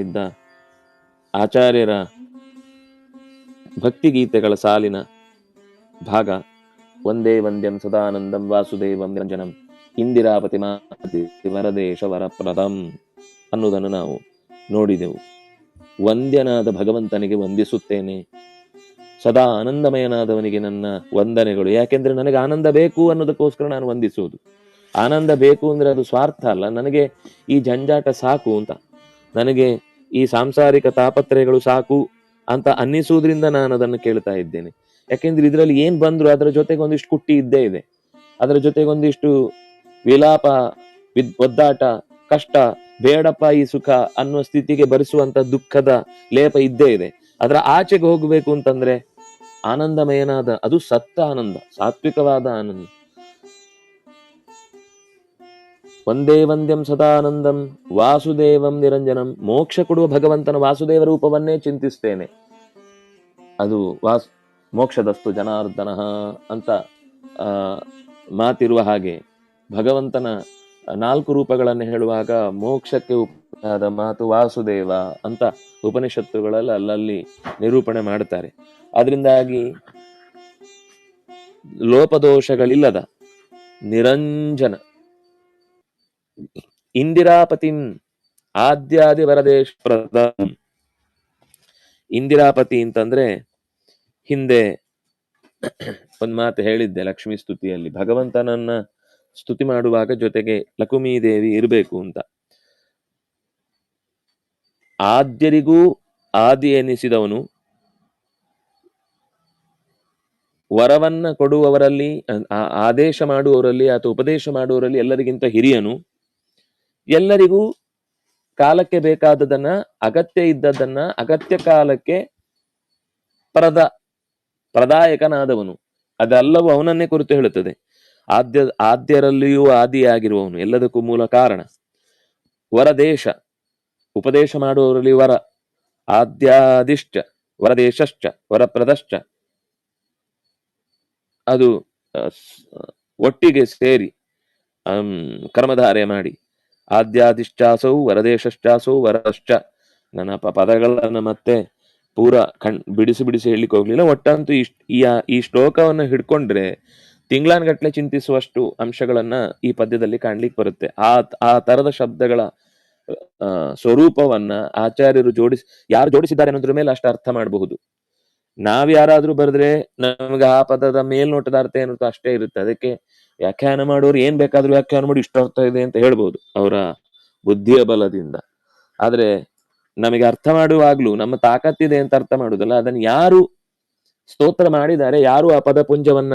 ಇದ್ದ ಆಚಾರ್ಯರ ಭಕ್ತಿಗೀತೆಗಳ ಸಾಲಿನ ಭಾಗ ಒಂದೇ ವಂದ್ಯಂ ಸದಾನಂದಂ ವಾಸುದೇವಂ ನಿರಂಜನಂ ಇಂದಿರಾಪತಿ ಮಾತಿ ವರದೇಶ ವರಪ್ರದಂ ಅನ್ನುವುದನ್ನು ನಾವು ನೋಡಿದೆವು. ವಂದ್ಯನಾದ ಭಗವಂತನಿಗೆ ವಂದಿಸುತ್ತೇನೆ. ಸದಾ ಆನಂದಮಯನಾದವನಿಗೆ ನನ್ನ ವಂದನೆಗಳು. ಯಾಕೆಂದ್ರೆ ನನಗೆ ಆನಂದ ಬೇಕು ಅನ್ನೋದಕ್ಕೋಸ್ಕರ ನಾನು ವಂದಿಸುವುದು. ಆನಂದ ಬೇಕು ಅಂದ್ರೆ ಅದು ಸ್ವಾರ್ಥ ಅಲ್ಲ. ನನಗೆ ಈ ಜಂಜಾಟ ಸಾಕು ಅಂತ. ನನಗೆ ಈ ಸಾಂಸಾರಿಕ ತಾಪತ್ರಯಗಳು ಸಾಕು ಅಂತ ಅನ್ನಿಸುವುದರಿಂದ ನಾನು ಅದನ್ನು ಕೇಳ್ತಾ ಇದ್ದೇನೆ. ಯಾಕೆಂದ್ರೆ ಇದರಲ್ಲಿ ಏನ್ ಬಂದ್ರು ಅದರ ಜೊತೆಗೆ ಒಂದಿಷ್ಟು ಕುಟ್ಟಿ ಇದ್ದೇ ಇದೆ. ಅದರ ಜೊತೆಗೆ ಒಂದಿಷ್ಟು ವಿಲಾಪ, ವಿದ್, ಒದ್ದಾಟ, ಕಷ್ಟ, ಬೇಡಪ್ಪ ಈ ಸುಖ ಅನ್ನುವ ಸ್ಥಿತಿಗೆ ಬರಿಸುವಂತ ದುಃಖದ ಲೇಪ ಇದ್ದೇ ಇದೆ. ಅದರ ಆಚೆಗೆ ಹೋಗಬೇಕು ಅಂತಂದ್ರೆ ಆನಂದಮಯನಾದ, ಅದು ಸತ್ತ ಆನಂದ, ಸಾತ್ವಿಕವಾದ ಆನಂದ. ಒಂದೇ ವಂದ್ಯಂ ಸದಾನಂದಂ, ವಾಸುದೇವಂ ನಿರಂಜನಂ. ಮೋಕ್ಷ ಕೊಡುವ ಭಗವಂತನ ವಾಸುದೇವ ರೂಪವನ್ನೇ ಚಿಂತಿಸ್ತೇನೆ. ಅದು ವಾಸ್, ಮೋಕ್ಷದಸ್ತು ಜನಾರ್ದನ ಅಂತ ಮಾತಿರುವ ಹಾಗೆ ಭಗವಂತನ ನಾಲ್ಕು ರೂಪಗಳನ್ನು ಹೇಳುವಾಗ ಮೋಕ್ಷಕ್ಕೆ ಆದ ಮಾತು ವಾಸುದೇವ ಅಂತ ಉಪನಿಷತ್ತುಗಳಲ್ಲಿ ಅಲ್ಲಲ್ಲಿ ನಿರೂಪಣೆ ಮಾಡ್ತಾರೆ ಅದರಿಂದಾಗಿ ಲೋಪದೋಷಗಳಿಲ್ಲದ ನಿರಂಜನ ಇಂದಿರಾಪತಿಂ ಆದ್ಯಾದಿ ವರದೇಶ ಇಂದಿರಾಪತಿ ಅಂತಂದ್ರೆ ಹಿಂದೆ ಒಂದ್ ಮಾತು ಹೇಳಿದ್ದೆ ಲಕ್ಷ್ಮಿ ಸ್ತುತಿಯಲ್ಲಿ, ಭಗವಂತನನ್ನ ಸ್ತುತಿ ಮಾಡುವಾಗ ಜೊತೆಗೆ ಲಕುಮೀ ದೇವಿ ಇರಬೇಕು ಅಂತ. ಆದ್ಯರಿಗೂ ಆದಿ ಎನಿಸಿದವನು, ವರವನ್ನ ಕೊಡುವವರಲ್ಲಿ ಆದೇಶ ಮಾಡುವವರಲ್ಲಿ ಅಥವಾ ಉಪದೇಶ ಮಾಡುವವರಲ್ಲಿ ಎಲ್ಲರಿಗಿಂತ ಹಿರಿಯನು. ಎಲ್ಲರಿಗೂ ಕಾಲಕ್ಕೆ ಬೇಕಾದದನ್ನ, ಅಗತ್ಯ ಇದ್ದದನ್ನ ಅಗತ್ಯ ಕಾಲಕ್ಕೆ ಪ್ರದ, ಪ್ರದಾಯಕನಾದವನು. ಅದೆಲ್ಲವೂ ಅವನನ್ನೇ ಕುರಿತು ಹೇಳುತ್ತದೆ. ಆದ್ಯ, ಆದ್ಯರಲ್ಲಿಯೂ ಆದಿಯಾಗಿರುವವನು. ಎಲ್ಲದಕ್ಕೂ ಮೂಲ ಕಾರಣ. ವರದೇಶ. ಉಪದೇಶ ಮಾಡುವವರಲ್ಲಿ ವರ. ಆದ್ಯಾದಿಶ್ಚ ವರದೇಶಶ್ಚ. ವರಪ್ರದಶ್ಚ. ಅದು ಒಟ್ಟಿಗೆ ಸೇರಿ ಕರ್ಮಧಾರೆ ಮಾಡಿ. ಆದ್ಯಾದಿಶ್ಚಾಸೌ ವರದೇಶಶ್ಚಾಸೌ ವರಶ್ಚ. ನನ್ನ ಪದಗಳನ್ನ ಮತ್ತೆ ಪೂರ ಕಣ್ ಬಿಡಿಸಿ ಬಿಡಿಸಿ ಹೇಳಲಿಕ್ಕೆ ಹೋಗ್ಲಿಲ್ಲ. ಒಟ್ಟಂತೂ ಈ ಈ ಶ್ಲೋಕವನ್ನು ಹಿಡ್ಕೊಂಡ್ರೆ ತಿಂಗಳಾನ್ಗಟ್ಲೆ ಚಿಂತಿಸುವಷ್ಟು ಅಂಶಗಳನ್ನ ಈ ಪದ್ಯದಲ್ಲಿ ಕಾಣ್ಲಿಕ್ಕೆ ಬರುತ್ತೆ. ಆ ಆ ತರದ ಶಬ್ದಗಳ ಸ್ವರೂಪವನ್ನ ಆಚಾರ್ಯರು ಜೋಡಿಸಿ ಯಾರು ಜೋಡಿಸಿದ್ದಾರೆ ಅನ್ನೋದ್ರ ಮೇಲೆ ಅಷ್ಟು ಅರ್ಥ ಮಾಡಬಹುದು. ನಾವ್ ಯಾರಾದ್ರೂ ಬರೆದ್ರೆ ನಮ್ಗೆ ಆ ಪದದ ಮೇಲ್ನೋಟದ ಅರ್ಥ ಏನಿರುತ್ತೋ ಅಷ್ಟೇ ಇರುತ್ತೆ. ಅದಕ್ಕೆ ವ್ಯಾಖ್ಯಾನ ಮಾಡೋರು ಏನ್ ಬೇಕಾದ್ರೂ ವ್ಯಾಖ್ಯಾನ ಮಾಡಿ ಇಷ್ಟ ಅರ್ಥ ಇದೆ ಅಂತ ಹೇಳ್ಬೋದು ಅವರ ಬುದ್ಧಿಯ ಬಲದಿಂದ. ಆದ್ರೆ ನಮಗೆ ಅರ್ಥ ಮಾಡುವಾಗ್ಲೂ, ನಮ್ಮ ತಾಕತ್ತಿದೆ ಅಂತ ಅರ್ಥ ಮಾಡುದಲ್ಲ, ಅದನ್ನ ಯಾರು ಸ್ತೋತ್ರ ಮಾಡಿದ್ದಾರೆ, ಯಾರು ಆ ಪದಪುಂಜವನ್ನ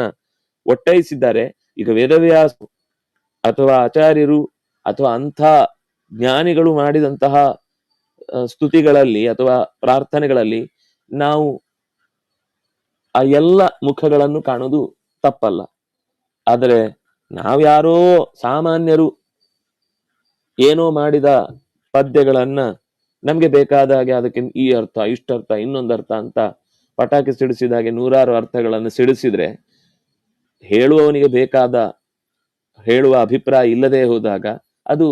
ಒಟ್ಟೈಸಿದ್ದಾರೆ, ಈಗ ವೇದವ್ಯಾಸ ಅಥವಾ ಆಚಾರ್ಯರು ಅಥವಾ ಅಂಥ ಜ್ಞಾನಿಗಳು ಮಾಡಿದಂತಹ ಸ್ತುತಿಗಳಲ್ಲಿ ಅಥವಾ ಪ್ರಾರ್ಥನೆಗಳಲ್ಲಿ ನಾವು ಆ ಎಲ್ಲ ಮುಖಗಳನ್ನು ಕಾಣುವುದು ತಪ್ಪಲ್ಲ. ಆದರೆ ನಾವ್ಯಾರೋ ಸಾಮಾನ್ಯರು ಏನೋ ಮಾಡಿದ ಪದ್ಯಗಳನ್ನ ನಮ್ಗೆ ಬೇಕಾದ ಹಾಗೆ ಅದಕ್ಕೆ ಈ ಅರ್ಥ ಇಷ್ಟರ್ಥ ಇನ್ನೊಂದು ಅರ್ಥ ಅಂತ ಪಟಾಕಿ ಸಿಡಿಸಿದ ಹಾಗೆ ನೂರಾರು ಅರ್ಥಗಳನ್ನು ಸಿಡಿಸಿದ್ರೆ ಹೇಳುವವನಿಗೆ ಬೇಕಾದ, ಹೇಳುವ ಅಭಿಪ್ರಾಯ ಇಲ್ಲದೆ ಹೋದಾಗ ಅದು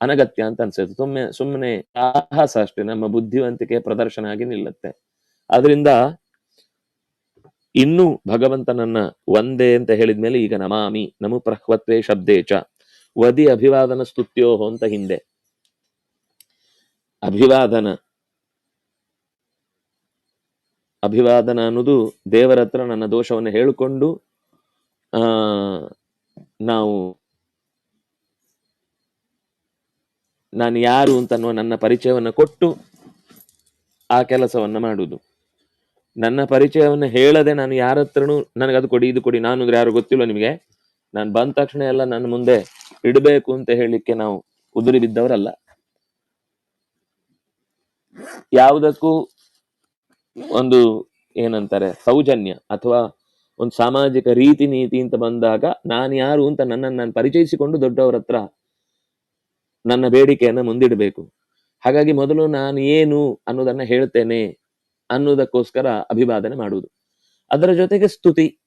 ಅನಗತ್ಯ ಅಂತ ಅನ್ಸುತ್ತೆ. ಸುಮ್ಮನೆ ಸುಮ್ಮನೆ ಸಾಹಸ ಅಷ್ಟೇ. ನಮ್ಮ ಬುದ್ಧಿವಂತಿಕೆ ಪ್ರದರ್ಶನ ಆಗಿ ನಿಲ್ಲುತ್ತೆ. ಅದರಿಂದ ಇನ್ನು ಭಗವಂತನನ್ನ ಒಂದೇ ಅಂತ ಹೇಳಿದ ಮೇಲೆ ಈಗ ನಮಾಮಿ ನಮು ಪ್ರಹ್ವತ್ವೇ ಶಬ್ದೇ ಚ. ವದಿ ಅಭಿವಾದನ ಸ್ತುತ್ಯೋಹೋ ಅಂತ ಹಿಂದೆ. ಅಭಿವಾದನ. ಅಭಿವಾದನ ಅನ್ನೋದು ದೇವರ ಹತ್ರ ನನ್ನ ದೋಷವನ್ನು ಹೇಳಿಕೊಂಡು, ಆ, ನಾವು ನಾನು ಯಾರು ಅಂತನ್ನುವ ನನ್ನ ಪರಿಚಯವನ್ನ ಕೊಟ್ಟು ಆ ಕೆಲಸವನ್ನ ಮಾಡುವುದು ನನ್ನ ಪರಿಚಯವನ್ನು ಹೇಳದೆ ನಾನು ಯಾರ ಹತ್ರನೂ ನನಗೆ ಅದು ಕೊಡಿ, ಇದು ಕೊಡಿ, ನಾನು ಅಂದ್ರೆ ಯಾರು ಗೊತ್ತಿಲ್ಲ ನಿಮಗೆ. ನಾನು ಬಂದ ತಕ್ಷಣ ಎಲ್ಲ ನನ್ನ ಮುಂದೆ ಇಡಬೇಕು ಅಂತ ಹೇಳಲಿಕ್ಕೆ ನಾವು ಉದುರಿ ಬಿದ್ದವರಲ್ಲ. ಯಾವುದಕ್ಕೂ ಒಂದು ಏನಂತಾರೆ, ಸೌಜನ್ಯ ಅಥವಾ ಒಂದು ಸಾಮಾಜಿಕ ರೀತಿ ನೀತಿ ಅಂತ ಬಂದಾಗ ನಾನು ಯಾರು ಅಂತ ನನ್ನನ್ನು ನಾನು ಪರಿಚಯಿಸಿಕೊಂಡು ದೊಡ್ಡವರ ಹತ್ರ ನನ್ನ ಬೇಡಿಕೆಯನ್ನ ಮುಂದಿಡಬೇಕು. ಹಾಗಾಗಿ ಮೊದಲು ನಾನು ಏನು ಅನ್ನೋದನ್ನ ಹೇಳ್ತೇನೆ. ಅನ್ನೋದಕ್ಕೋಸ್ಕರ ಅಭಿವಾದನೆ ಮಾಡುವುದು. ಅದರ ಜೊತೆಗೆ ಸ್ತುತಿ.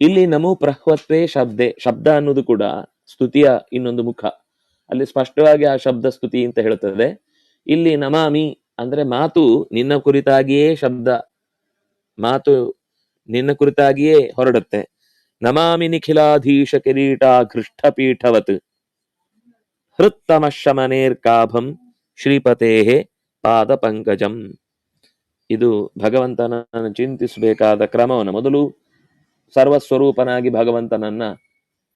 ಇಲ್ಲಿ ನಮೋ ಪ್ರಹ್ವತ್ವೇ ಶಬ್ದೆ, ಶಬ್ದ ಅನ್ನೋದು ಕೂಡ ಸ್ತುತಿಯ ಇನ್ನೊಂದು ಮುಖ. ಅಲ್ಲಿ ಸ್ಪಷ್ಟವಾಗಿ ಆ ಶಬ್ದ ಸ್ತುತಿ ಅಂತ ಹೇಳುತ್ತದೆ. ಇಲ್ಲಿ ನಮಾಮಿ ಅಂದ್ರೆ ಮಾತು ನಿನ್ನ ಕುರಿತಾಗಿಯೇ ಶಬ್ದ. ಮಾತು ನಿನ್ನ ಕುರಿತಾಗಿಯೇ ಹೊರಡುತ್ತೆ. ನಮಾಮಿ ನಿಖಿಲಾಧೀಶ ಕಿರೀಟ ಘೃಷ್ಟಪೀಠವತ್ ಹೃತ್ತಮ ಶಮನೇರ್ಕಾಭಂ ಶ್ರೀಪತೇಹೇ ಪಾದ ಪಂಕಜಂ. ಇದು ಭಗವಂತನನ್ನು ಚಿಂತಿಸಬೇಕಾದ ಕ್ರಮವನ್ನು ಮೊದಲು ಸರ್ವಸ್ವರೂಪನಾಗಿ ಭಗವಂತನನ್ನ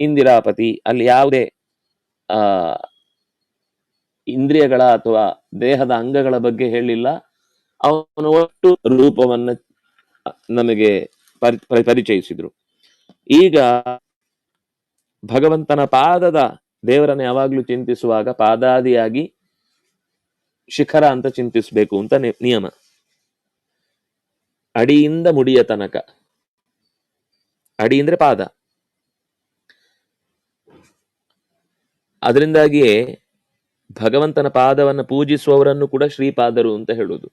ಇಂದಿರಾಪತಿ, ಅಲ್ಲಿ ಯಾವುದೇ, ಆ, ಇಂದ್ರಿಯಗಳ ಅಥವಾ ದೇಹದ ಅಂಗಗಳ ಬಗ್ಗೆ ಹೇಳಿಲ್ಲ. ಅವನ ಒಟ್ಟು ರೂಪವನ್ನ ನಮಗೆ ಪರಿ- ಪರಿ- ಪರಿಚಯಿಸಿದ್ರು. ಈಗ ಭಗವಂತನ ಪಾದದ ದೇವರನ್ನ ಯಾವಾಗ್ಲೂ ಚಿಂತಿಸುವಾಗ ಪಾದಾದಿಯಾಗಿ ಶಿಖರ ಅಂತ ಚಿಂತಿಸಬೇಕು ಅಂತ ನಿಯಮ. ಅಡಿಯಿಂದ ಮುಡಿಯ ತನಕ. ಅಡಿ ಅಂದ್ರೆ ಪಾದ. ಅದರಿಂದಾಗಿಯೇ ಭಗವಂತನ ಪಾದವನ್ನು ಪೂಜಿಸುವವರನ್ನು ಕೂಡ ಶ್ರೀಪಾದರು ಅಂತ ಹೇಳುದು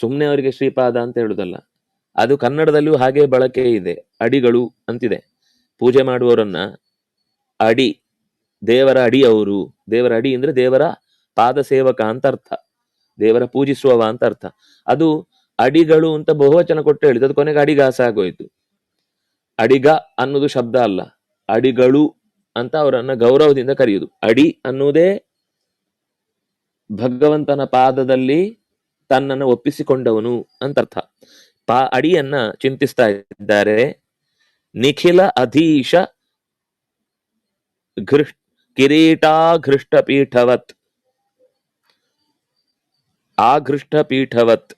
ಸುಮ್ಮನೆ ಅವರಿಗೆ ಶ್ರೀಪಾದ ಅಂತ ಹೇಳುದಲ್ಲ ಅದು ಕನ್ನಡದಲ್ಲೂ ಹಾಗೆ ಬಳಕೆ ಇದೆ. ಅಡಿಗಳು ಅಂತಿದೆ. ಪೂಜೆ ಮಾಡುವವರನ್ನ ಅಡಿ, ದೇವರ ಅಡಿ ಅವರು. ದೇವರ ಅಡಿ ಅಂದ್ರೆ ದೇವರ ಪಾದ ಸೇವಕ ಅಂತ ಅರ್ಥ. ದೇವರ ಪೂಜಿಸುವವ ಅಂತ ಅರ್ಥ. ಅದು ಅಡಿಗಳು ಅಂತ ಬಹುವಚನ ಕೊಟ್ಟು ಹೇಳಿದ್ದು. ಅದು ಕೊನೆಗೆ ಅಡಿಗಾಸ ಆಗೋಯ್ತು. ಅಡಿಗ ಅನ್ನೋದು ಶಬ್ದ ಅಲ್ಲ. ಅಡಿಗಳು ಅಂತ ಅವರನ್ನ ಗೌರವದಿಂದ ಕರೆಯುವುದು ಅಡಿ ಅನ್ನುವುದೇ ಭಗವಂತನ ಪಾದದಲ್ಲಿ ತನ್ನನ್ನು ಒಪ್ಪಿಸಿಕೊಂಡವನು ಅಂತ ಅರ್ಥ. ಪಾ ಅಡಿಯನ್ನ ಚಿಂತಿಸ್ತಾ ಇದ್ದಾರೆ. ನಿಖಿಲ ಅಧೀಶ ಘೃಷ್ ಕಿರೀಟಾಘೃಷ್ಟ ಪೀಠವತ್ ಆಘೃಷ್ಟ ಪೀಠವತ್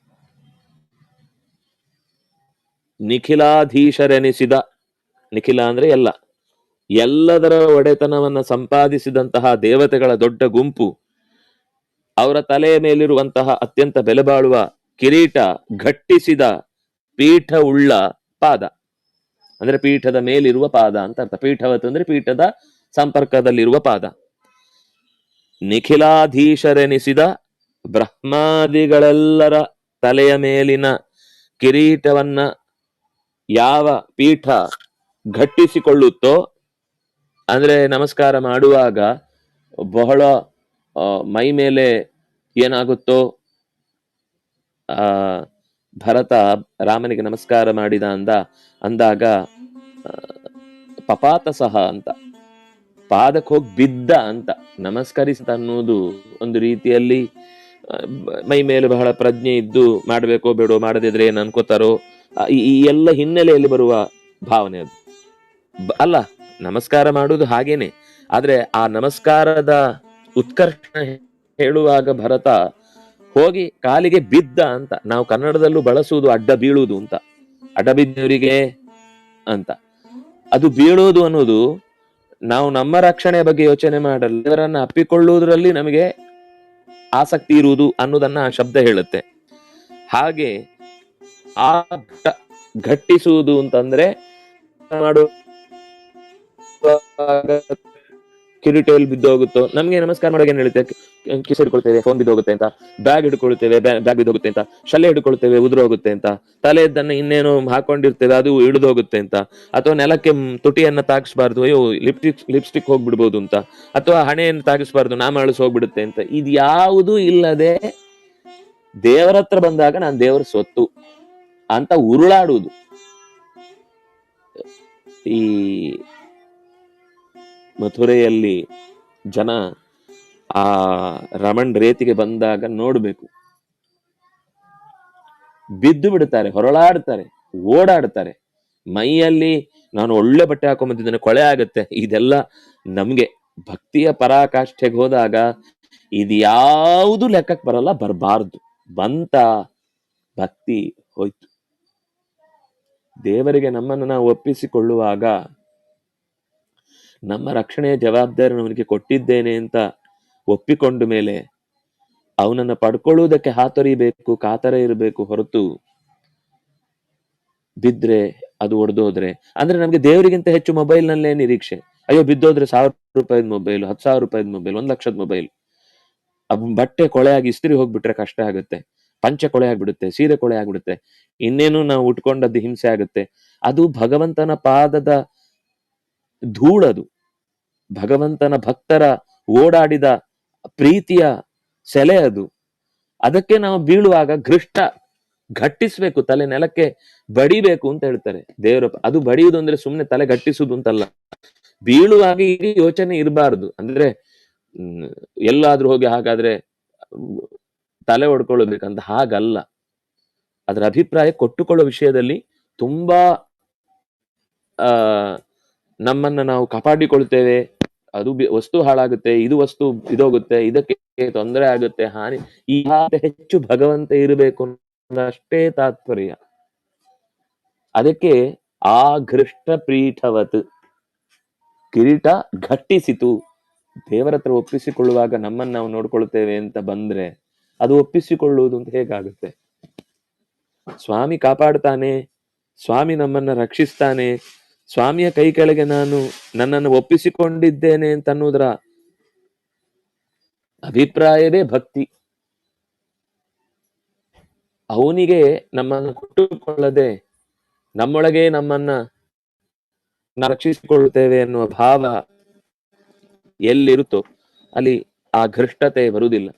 ನಿಖಿಲಾಧೀಶರೆನಿಸಿದ, ನಿಖಿಲ ಅಂದ್ರೆ ಎಲ್ಲ, ಎಲ್ಲದರ ಒಡೆತನವನ್ನ ಸಂಪಾದಿಸಿದಂತಹ ದೇವತೆಗಳ ದೊಡ್ಡ ಗುಂಪು, ಅವರ ತಲೆಯ ಮೇಲಿರುವಂತಹ ಅತ್ಯಂತ ಬೆಲೆಬಾಳುವ ಕಿರೀಟ ಘಟ್ಟಿಸಿದ ಪೀಠ ಉಳ್ಳ ಪಾದ, ಅಂದ್ರೆ ಪೀಠದ ಮೇಲಿರುವ ಪಾದ ಅಂತ ಅರ್ಥ. ಪೀಠವತ್ ಅಂದ್ರೆ ಪೀಠದ ಸಂಪರ್ಕದಲ್ಲಿರುವ ಪಾದ. ನಿಖಿಲಾಧೀಶರೆನಿಸಿದ ಬ್ರಹ್ಮಾದಿಗಳೆಲ್ಲರ ತಲೆಯ ಮೇಲಿನ ಕಿರೀಟವನ್ನ ಯಾವ ಪೀಠ ಘಟ್ಟಿಸಿಕೊಳ್ಳುತ್ತೋ, ಅಂದ್ರೆ ನಮಸ್ಕಾರ ಮಾಡುವಾಗ ಬಹಳ ಮೈ ಮೇಲೆ ಏನಾಗುತ್ತೋ, ಆ, ಭರತ ರಾಮನಿಗೆ ನಮಸ್ಕಾರ ಮಾಡಿದ ಅಂದ, ಅಂದಾಗ ಪಪಾತ ಸಹ ಅಂತ, ಪಾದಕ್ಕೆ ಹೋಗಿ ಬಿದ್ದ ಅಂತ, ನಮಸ್ಕರಿಸಿದ ಅನ್ನೋದು ಒಂದು ರೀತಿಯಲ್ಲಿ ಮೈ ಮೇಲೆ ಬಹಳ ಪ್ರಜ್ಞೆ ಇದ್ದು, ಮಾಡಬೇಕೋ ಬೇಡೋ ಮಾಡದಿದ್ರೆ ಏನು ಅನ್ಕೋತಾರೋ ಈ ಎಲ್ಲ ಹಿನ್ನೆಲೆಯಲ್ಲಿ ಬರುವ ಭಾವನೆ ಅದು. ಅಲ್ಲ, ನಮಸ್ಕಾರ ಮಾಡುವುದು ಹಾಗೇನೆ. ಆದ್ರೆ ಆ ನಮಸ್ಕಾರದ ಉತ್ಕರ್ಷ ಹೇಳುವಾಗ ಭರತ ಹೋಗಿ ಕಾಲಿಗೆ ಬಿದ್ದ ಅಂತ, ನಾವು ಕನ್ನಡದಲ್ಲೂ ಬಳಸುವುದು ಅಡ್ಡ ಬೀಳುವುದು ಅಂತ, ಅಡ್ಡ ಬಿದ್ದವರಿಗೆ ಅಂತ. ಅದು ಬೀಳುವುದು ಅನ್ನೋದು ನಾವು ನಮ್ಮ ರಕ್ಷಣೆಯ ಬಗ್ಗೆ ಯೋಚನೆ ಮಾಡಲ್ಲ, ಇವರನ್ನು ಅಪ್ಪಿಕೊಳ್ಳುವುದರಲ್ಲಿ ನಮಗೆ ಆಸಕ್ತಿ ಇರುವುದು ಅನ್ನೋದನ್ನ ಆ ಶಬ್ದ ಹೇಳುತ್ತೆ. ಹಾಗೆ ಆ ಘಟ್ಟಿಸುವುದು ಅಂತಂದ್ರೆ ಮಾಡು. ಕಿರೀಟಲ್ಲಿ ಬಿದ್ದೋಗುತ್ತೋ, ನಮ್ಗೆ ನಮಸ್ಕಾರ ಮಾಡೋಕೆ ಏನ್ ಹೇಳುತ್ತೆ? ಕಿಸ ಹಿಡ್ಕೊಳ್ತೇವೆ ಫೋನ್ ಬಿದ್ದೋಗುತ್ತೆ ಅಂತ. ಬ್ಯಾಗ್ ಹಿಡ್ಕೊಳ್ತೇವೆ ಬ್ಯಾಗ್ ಬಿದ್ದೋಗುತ್ತೆ ಅಂತ. ಶಲ್ಲೆ ಹಿಡ್ಕೊಳ್ತೇವೆ, ಉದುರೋಗುತ್ತೆ ಅಂತ. ತಲೆ ಇದನ್ನ ಇನ್ನೇನು ಹಾಕೊಂಡಿರ್ತೇವೆ, ಅದು ಇಳಿದೋಗುತ್ತೆ ಅಂತ. ಅಥವಾ ನೆಲಕ್ಕೆ ತುಟಿಯನ್ನ ತಾಗಿಸ್ಬಾರ್ದು, ಅಯ್ಯೋ ಲಿಪ್ಸ್ಟಿಕ್ ಲಿಪ್ಸ್ಟಿಕ್ ಹೋಗ್ಬಿಡ್ಬೋದು ಅಂತ. ಅಥವಾ ಹಣೆಯನ್ನು ತಾಗಿಸ್ಬಾರ್ದು, ನಾಮ ಅಳಿಸ್ ಹೋಗ್ಬಿಡುತ್ತೆ ಅಂತ. ಇದು ಯಾವುದೂ ಇಲ್ಲದೆ ದೇವರ ಹತ್ರ ಬಂದಾಗ ನಾನು ದೇವರ ಸ್ವತ್ತು. ಅಂತ ಉರುಳಾಡುವುದು. ಈ ಮಥುರೆಯಲ್ಲಿ ಜನ ಆ ರಮಣ್ ರೇತಿಗೆ ಬಂದಾಗ ನೋಡ್ಬೇಕು. ಬಿದ್ದು ಬಿಡ್ತಾರೆ, ಹೊರಳಾಡ್ತಾರೆ, ಓಡಾಡ್ತಾರೆ. ಮೈಯಲ್ಲಿ ನಾನು ಒಳ್ಳೆ ಬಟ್ಟೆ ಹಾಕೊಂಬಂದಿದ್ದೇನೆ, ಕೊಳೆ ಆಗುತ್ತೆ. ಇದೆಲ್ಲ ನಮ್ಗೆ ಭಕ್ತಿಯ ಪರಾಕಾಷ್ಠೆಗೆ ಹೋದಾಗ ಇದು ಯಾವುದು ಲೆಕ್ಕಕ್ಕೆ ಬರಲ್ಲ, ಬರಬಾರ್ದು. ಬಂತ ಭಕ್ತಿ ಹೋಯ್ತು. ದೇವರಿಗೆ ನಮ್ಮನ್ನು ನಾವು ಒಪ್ಪಿಸಿಕೊಳ್ಳುವಾಗ ನಮ್ಮ ರಕ್ಷಣೆಯ ಜವಾಬ್ದಾರಿ ಅವನಿಗೆ ಕೊಟ್ಟಿದ್ದೇನೆ ಅಂತ ಒಪ್ಪಿಕೊಂಡ ಮೇಲೆ ಅವನನ್ನ ಪಡ್ಕೊಳ್ಳುವುದಕ್ಕೆ ಹಾತೊರಿಬೇಕು ಕಾತರ ಇರಬೇಕು ಹೊರತು ಬಿದ್ರೆ ಅದು ಒಡೆದೋದ್ರೆ ಅಂದ್ರೆ ನಮ್ಗೆ ದೇವರಿಗಿಂತ ಹೆಚ್ಚು ಮೊಬೈಲ್ ನಲ್ಲೇ ನಿರೀಕ್ಷೆ. ಅಯ್ಯೋ, ಬಿದ್ದೋದ್ರೆ ಸಾವಿರ ರೂಪಾಯಿದ ಮೊಬೈಲ್, ಹತ್ತು ಸಾವಿರ ರೂಪಾಯಿದ ಮೊಬೈಲ್, ಒಂದ್ ಲಕ್ಷದ ಮೊಬೈಲ್. ಬಟ್ಟೆ ಕೊಳೆಯಾಗಿ ಇಸ್ತ್ರಿ ಹೋಗ್ಬಿಟ್ರೆ ಕಷ್ಟ ಆಗುತ್ತೆ. ಪಂಚೆ ಕೊಳೆ ಆಗ್ಬಿಡುತ್ತೆ ಸೀರೆ ಕೊಳೆ ಆಗ್ಬಿಡುತ್ತೆ. ಇನ್ನೇನು ನಾವು ಉಟ್ಕೊಂಡದ್ದು ಹಿಂಸೆ ಆಗುತ್ತೆ. ಅದು ಭಗವಂತನ ಪಾದದ ಧೂಳದು. ಭಗವಂತನ ಭಕ್ತರ ಓಡಾಡಿದ ಪ್ರೀತಿಯ ಸೆಲೆ ಅದು. ಅದಕ್ಕೆ ನಾವು ಬೀಳುವಾಗ ಘೃಷ್ಟ ಘಟ್ಟಿಸ್ಬೇಕು, ತಲೆ ನೆಲಕ್ಕೆ ಬಡಿಬೇಕು ಅಂತ ಹೇಳ್ತಾರೆ. ದೇವರ ಅದು ಬಡಿಯುವುದು ಅಂದ್ರೆ ಸುಮ್ಮನೆ ತಲೆ ಗಟ್ಟಿಸುದು ಅಂತಲ್ಲ. ಬೀಳುವಾಗ ಈ ಯೋಚನೆ ಇರಬಾರದು. ಅಂದ್ರೆ ಎಲ್ಲಾದ್ರೂ ಹೋಗಿ ಹಾಗಾದ್ರೆ ತಲೆ ಹೊಡ್ಕೊಳ್ಬೇಕಂತ ಹಾಗಲ್ಲ. ಅದರ ಅಭಿಪ್ರಾಯ ಕೊಟ್ಟುಕೊಳ್ಳೋ ವಿಷಯದಲ್ಲಿ ತುಂಬಾ, ಆ, ನಮ್ಮನ್ನ ನಾವು ಕಾಪಾಡಿಕೊಳ್ತೇವೆ. ಅದು ವಸ್ತು ಹಾಳಾಗುತ್ತೆ, ಇದು ವಸ್ತು ಇದೋಗುತ್ತೆ, ಇದಕ್ಕೆ ತೊಂದರೆ ಆಗುತ್ತೆ, ಹಾನಿ, ಈ ಹೆಚ್ಚು ಭಗವಂತ ಇರಬೇಕು ಅಷ್ಟೇ ತಾತ್ಪರ್ಯ. ಅದಕ್ಕೆ ಆ ಘೃಷ್ಟ ಪೀಠವತ್ ಕಿರೀಟ ಘಟ್ಟಿಸಿತು. ದೇವರ ಹತ್ರ ಒಪ್ಪಿಸಿಕೊಳ್ಳುವಾಗ ನಮ್ಮನ್ನ ನಾವು ನೋಡ್ಕೊಳ್ತೇವೆ ಅಂತ ಬಂದ್ರೆ ಅದು ಒಪ್ಪಿಸಿಕೊಳ್ಳುವುದು ಅಂತ ಹೇಗಾಗುತ್ತೆ? ಸ್ವಾಮಿ ಕಾಪಾಡ್ತಾನೆ, ಸ್ವಾಮಿ ನಮ್ಮನ್ನ ರಕ್ಷಿಸ್ತಾನೆ, ಸ್ವಾಮಿಯ ಕೈ ಕೆಳಗೆ ನಾನು ನನ್ನನ್ನು ಒಪ್ಪಿಸಿಕೊಂಡಿದ್ದೇನೆ ಅಂತ ಅನ್ನೋದ್ರ ಅಭಿಪ್ರಾಯವೇ ಭಕ್ತಿ. ಅವನಿಗೆ ನಮ್ಮನ್ನು ಕೊಟ್ಟುಕೊಳ್ಳದೆ ನಮ್ಮೊಳಗೆ ನಮ್ಮನ್ನ ರಕ್ಷಿಸಿಕೊಳ್ಳುತ್ತೇವೆ ಎನ್ನುವ ಭಾವ ಎಲ್ಲಿರುತ್ತೋ ಅಲ್ಲಿ ಆ ಘೃಷ್ಟತೆ ಬರುವುದಿಲ್ಲ.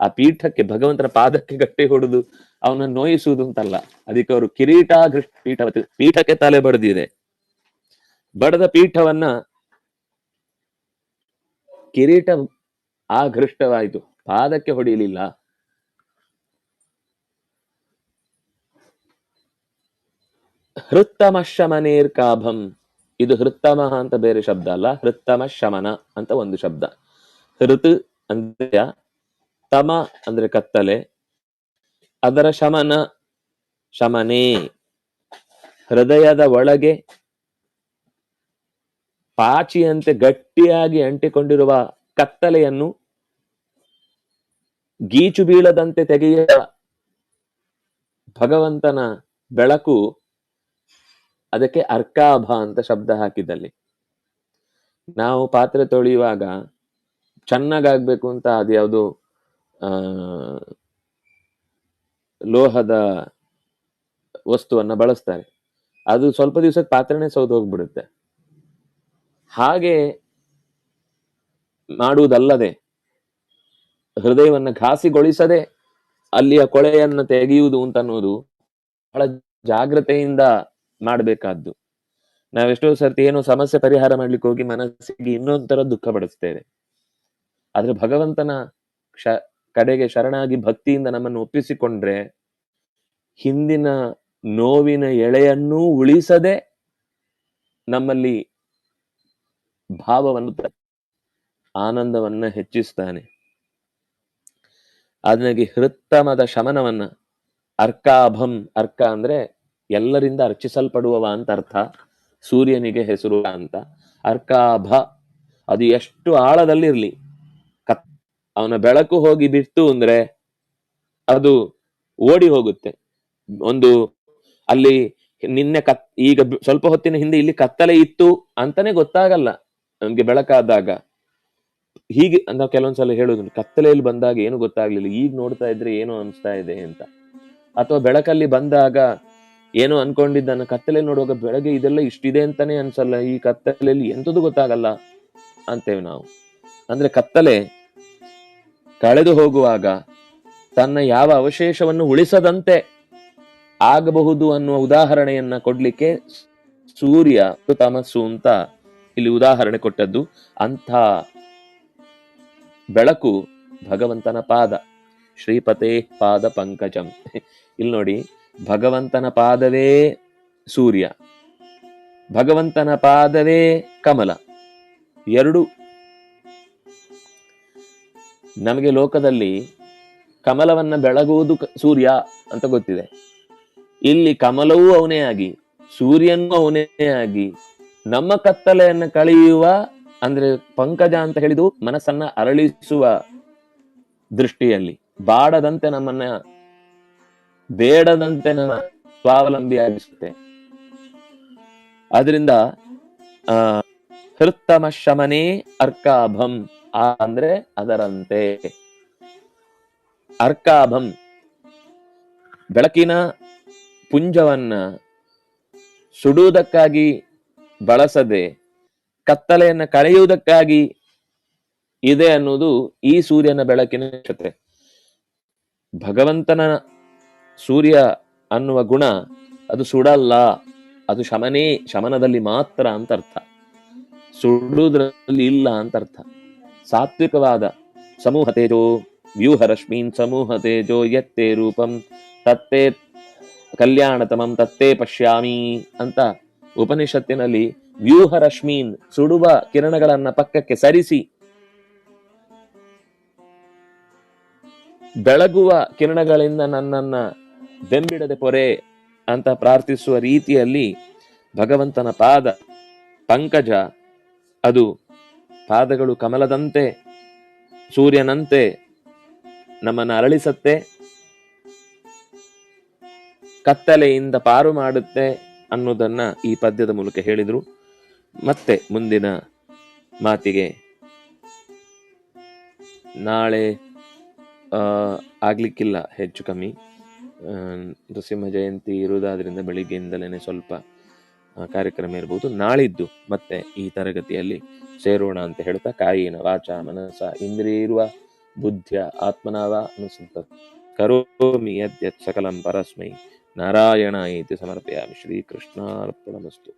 ಆ ಪೀಠಕ್ಕೆ, ಭಗವಂತನ ಪಾದಕ್ಕೆ ಗಟ್ಟಿ ಹೊಡೆದು ಅವನನ್ನು ನೋಯಿಸುವುದು ಅಂತಲ್ಲ. ಅದಕ್ಕೆ ಅವರು ಕಿರೀಟ ಪೀಠ ಪೀಠಕ್ಕೆ ತಲೆ ಬಡದಿದೆ. ಬಡದ ಪೀಠವನ್ನ ಕಿರೀಟ ಆ ಘೃಷ್ಟವಾಯಿತು ಪಾದಕ್ಕೆ ಹೊಡೆಯಲಿಲ್ಲ. ಹೃತ್ತಮ ಶಮನೇರ್ ಕಾಭಂ. ಇದು ಹೃತ್ತಮ ಅಂತ ಬೇರೆ ಶಬ್ದ ಅಲ್ಲ. ಹೃತ್ತಮ ಶಮನ ಅಂತ ಒಂದು ಶಬ್ದ. ಹೃತ್ ಅಂದ್ರೆ ತಮ ಅಂದ್ರೆ ಕತ್ತಲೆ, ಅದರ ಶಮನ ಶಮನೆ. ಹೃದಯದ ಒಳಗೆ ಪಾಚಿಯಂತೆ ಗಟ್ಟಿಯಾಗಿ ಅಂಟಿಕೊಂಡಿರುವ ಕತ್ತಲೆಯನ್ನು ಗೀಚು ಬೀಳದಂತೆ ತೆಗೆಯ ಭಗವಂತನ ಬೆಳಕು ಅದಕ್ಕೆ ಅರ್ಕಾಭ ಅಂತ ಶಬ್ದ ಹಾಕಿದಲ್ಲಿ. ನಾವು ಪಾತ್ರೆ ತೊಳೆಯುವಾಗ ಚೆನ್ನಾಗಾಗ್ಬೇಕು ಅಂತ ಅದ್ಯಾವುದು ಲೋಹದ ವಸ್ತುವನ್ನ ಬಳಸ್ತಾರೆ. ಅದು ಸ್ವಲ್ಪ ದಿವಸಕ್ಕೆ ಪಾತ್ರೆನೇ ಸೌದು ಹೋಗ್ಬಿಡುತ್ತೆ. ಹಾಗೆ ಮಾಡುವುದಲ್ಲದೆ, ಹೃದಯವನ್ನ ಘಾಸಿಗೊಳಿಸದೆ ಅಲ್ಲಿಯ ಕೊಳೆಯನ್ನು ತೆಗೆಯುವುದು ಅಂತ ಅನ್ನೋದು ಬಹಳ ಜಾಗ್ರತೆಯಿಂದ ಮಾಡಬೇಕಾದ್ದು. ನಾವೆಷ್ಟೋ ಸರ್ತಿ ಏನೋ ಸಮಸ್ಯೆ ಪರಿಹಾರ ಮಾಡ್ಲಿಕ್ಕೆ ಹೋಗಿ ಮನಸ್ಸಿಗೆ ಇನ್ನೊಂದರ ದುಃಖ ಪಡಿಸ್ತೇವೆ. ಆದ್ರೆ ಭಗವಂತನ ಕ್ಷ ಕಡೆಗೆ ಶರಣಾಗಿ ಭಕ್ತಿಯಿಂದ ನಮ್ಮನ್ನು ಒಪ್ಪಿಸಿಕೊಂಡ್ರೆ ಹಿಂದಿನ ನೋವಿನ ಎಳೆಯನ್ನೂ ಉಳಿಸದೆ ನಮ್ಮಲ್ಲಿ ಭಾವವನ್ನು ಆನಂದವನ್ನ ಹೆಚ್ಚಿಸ್ತಾನೆ. ಅದನಿಗೆ ಹೃತ್ತಮದ ಶಮನವನ್ನ ಅರ್ಕಾಭಂ, ಅರ್ಕ ಅಂದ್ರೆ ಎಲ್ಲರಿಂದ ಅರ್ಚಿಸಲ್ಪಡುವವ ಅಂತ ಅರ್ಥ. ಸೂರ್ಯನಿಗೆ ಹೆಸರು ಅಂತ. ಅರ್ಕಾಭ, ಅದು ಎಷ್ಟು ಆಳದಲ್ಲಿರ್ಲಿ. ಅವನ ಬೆಳಕು ಹೋಗಿ ಬಿತ್ತು ಅಂದ್ರೆ ಅದು ಓಡಿ ಹೋಗುತ್ತೆ. ಒಂದು ಅಲ್ಲಿ ನಿನ್ನೆ ಕತ್, ಈಗ ಸ್ವಲ್ಪ ಹೊತ್ತಿನ ಹಿಂದೆ ಇಲ್ಲಿ ಕತ್ತಲೆ ಇತ್ತು ಅಂತಾನೆ ಗೊತ್ತಾಗಲ್ಲ ನಮ್ಗೆ ಬೆಳಕಾದಾಗ. ಹೀಗೆ ನಾವು ಕೆಲವೊಂದ್ಸಲ ಹೇಳುದು, ಕತ್ತಲೆಯಲ್ಲಿ ಬಂದಾಗ ಏನು ಗೊತ್ತಾಗ್ಲಿಲ್ಲ, ಈಗ ನೋಡ್ತಾ ಇದ್ರೆ ಏನೋ ಅನಿಸ್ತಾ ಇದೆ ಅಂತ. ಅಥವಾ ಬೆಳಕಲ್ಲಿ ಬಂದಾಗ ಏನೋ ಅನ್ಕೊಂಡಿದ್ದನ್ನ ಕತ್ತಲೆ ನೋಡುವಾಗ ಬೆಳಗ್ಗೆ ಇದೆಲ್ಲ ಇಷ್ಟಿದೆ ಅಂತಾನೆ ಅನ್ಸಲ್ಲ, ಈ ಕತ್ತಲೆಯಲ್ಲಿ ಎಂತದು ಗೊತ್ತಾಗಲ್ಲ ಅಂತೇವೆ ನಾವು. ಅಂದ್ರೆ ಕತ್ತಲೆ ಕಳೆದು ಹೋಗುವಾಗ ತನ್ನ ಯಾವ ಅವಶೇಷವನ್ನು ಉಳಿಸದಂತೆ ಆಗಬಹುದು ಅನ್ನುವ ಉದಾಹರಣೆಯನ್ನ ಕೊಡ್ಲಿಕ್ಕೆ ಸೂರ್ಯ ತಮಸ್ಸು ಅಂತ ಇಲ್ಲಿ ಉದಾಹರಣೆ ಕೊಟ್ಟದ್ದು. ಅಂಥ ಬೆಳಕು ಭಗವಂತನ ಪಾದ. ಶ್ರೀಪತೇ ಪಾದ ಪಂಕಜಂ. ಇಲ್ಲಿ ನೋಡಿ, ಭಗವಂತನ ಪಾದವೇ ಸೂರ್ಯ. ಭಗವಂತನ ಪಾದವೇ ಕಮಲ. ಎರಡು ನಮಗೆ ಲೋಕದಲ್ಲಿ ಕಮಲವನ್ನ ಬೆಳಗುವುದು ಸೂರ್ಯ ಅಂತ ಗೊತ್ತಿದೆ. ಇಲ್ಲಿ ಕಮಲವೂ ಅವನೇ ಆಗಿ, ಸೂರ್ಯನೂ ಅವನೇ ಆಗಿ, ನಮ್ಮ ಕತ್ತಲೆಯನ್ನು ಕಳೆಯುವ, ಅಂದ್ರೆ ಪಂಕಜ ಅಂತ ಹೇಳಿದು ಮನಸ್ಸನ್ನ ಅರಳಿಸುವ ದೃಷ್ಟಿಯಲ್ಲಿ, ಬಾಡದಂತೆ ನಮ್ಮನ್ನ, ಬೇಡದಂತೆ ನಮ್ಮ ಸ್ವಾವಲಂಬಿಯಾಗಿಸುತ್ತೆ. ಅದರಿಂದ, ಆ ಹೃತ್ತಮ ಶಮನೇ ಅರ್ಕಾಭಂ. ಅಂದ್ರೆ ಅದರಂತೆ. ಅರ್ಕಾಭಂ. ಬೆಳಕಿನ ಪುಂಜವನ್ನ ಸುಡುವುದಕ್ಕಾಗಿ ಬಳಸದೆ ಕತ್ತಲೆಯನ್ನ ಕಳೆಯುವುದಕ್ಕಾಗಿ ಇದೆ ಅನ್ನೋದು ಈ ಸೂರ್ಯನ ಬೆಳಕಿನ ವಿಶೇಷತೆ ಭಗವಂತನ ಸೂರ್ಯ ಅನ್ನುವ ಗುಣ ಅದು ಸುಡಲ್ಲ, ಅದು ಶಮನೇ, ಶಮನದಲ್ಲಿ ಮಾತ್ರ ಅಂತ ಅರ್ಥ. ಸುಡುವುದರಲ್ಲಿ ಇಲ್ಲ ಅಂತ ಅರ್ಥ. ಸಾತ್ವಿಕವಾದ ಸಮೂಹ ತೇಜೋ ವ್ಯೂಹ ರಶ್ಮೀನ್ ಸಮೂಹ ತೇಜೋ, ಯತ್ತೇ ರೂಪಂ, ತತ್ತೇ ಕಲ್ಯಾಣತಮಂ, ತತ್ತೇ ಪಶ್ಯಾಮಿ ಅಂತ ಉಪನಿಷತ್ತಿನಲ್ಲಿ ವ್ಯೂಹ ರಶ್ಮೀನ್ ಸುಡುವ ಕಿರಣಗಳನ್ನ ಪಕ್ಕಕ್ಕೆ ಸರಿಸಿ, ಬೆಳಗುವ ಕಿರಣಗಳಿಂದ ನನ್ನನ್ನ ಬೆಂಬಿಡದೆ ಪೊರೆ ಅಂತ ಪ್ರಾರ್ಥಿಸುವ ರೀತಿಯಲ್ಲಿ ಭಗವಂತನ ಪಾದ, ಪಂಕಜ, ಅದು ಪಾದಗಳು ಕಮಲದಂತೆ, ಸೂರ್ಯನಂತೆ ನಮ್ಮನ್ನು ಅರಳಿಸತ್ತೆ, ಕತ್ತಲೆಯಿಂದ ಪಾರು ಮಾಡುತ್ತೆ ಅನ್ನೋದನ್ನ ಈ ಪದ್ಯದ ಮೂಲಕ ಹೇಳಿದರು. ಮತ್ತೆ ಮುಂದಿನ ಮಾತಿಗೆ ನಾಳೆ ಆಗಲಿಕ್ಕಿಲ್ಲ ಹೆಚ್ಚು ಕಮ್ಮಿ. ನೃಸಿಂಹ ಜಯಂತಿ ಇರುವುದಾದ್ರಿಂದ ಬೆಳಿಗ್ಗೆಯಿಂದಲೇ ಸ್ವಲ್ಪ ಕಾರ್ಯಕ್ರಮ ಇರಬಹುದು ನಾಳಿದ್ದು ಮತ್ತೆ ಈ ತರಗತಿಯಲ್ಲಿ ಸೇರೋಣ ಅಂತ ಹೇಳ್ತಾ ಕಾಯಿನ ವಾಚ ಮನಸ ಇಂದ್ರಿಯಿರುವ ಬುದ್ಧಿಯ ಆತ್ಮನಾವ ಅನುಸಂತ. ಕರೋಮಿ ಯತ್ ಸಕಲಂ ಪರಸ್ಮೈ. ನಾರಾಯಣ ಇತಿ ಸಮರ್ಪಯಾಮಿ. ಶ್ರೀಕೃಷ್ಣಾರ್ಪಣಮಸ್ತು.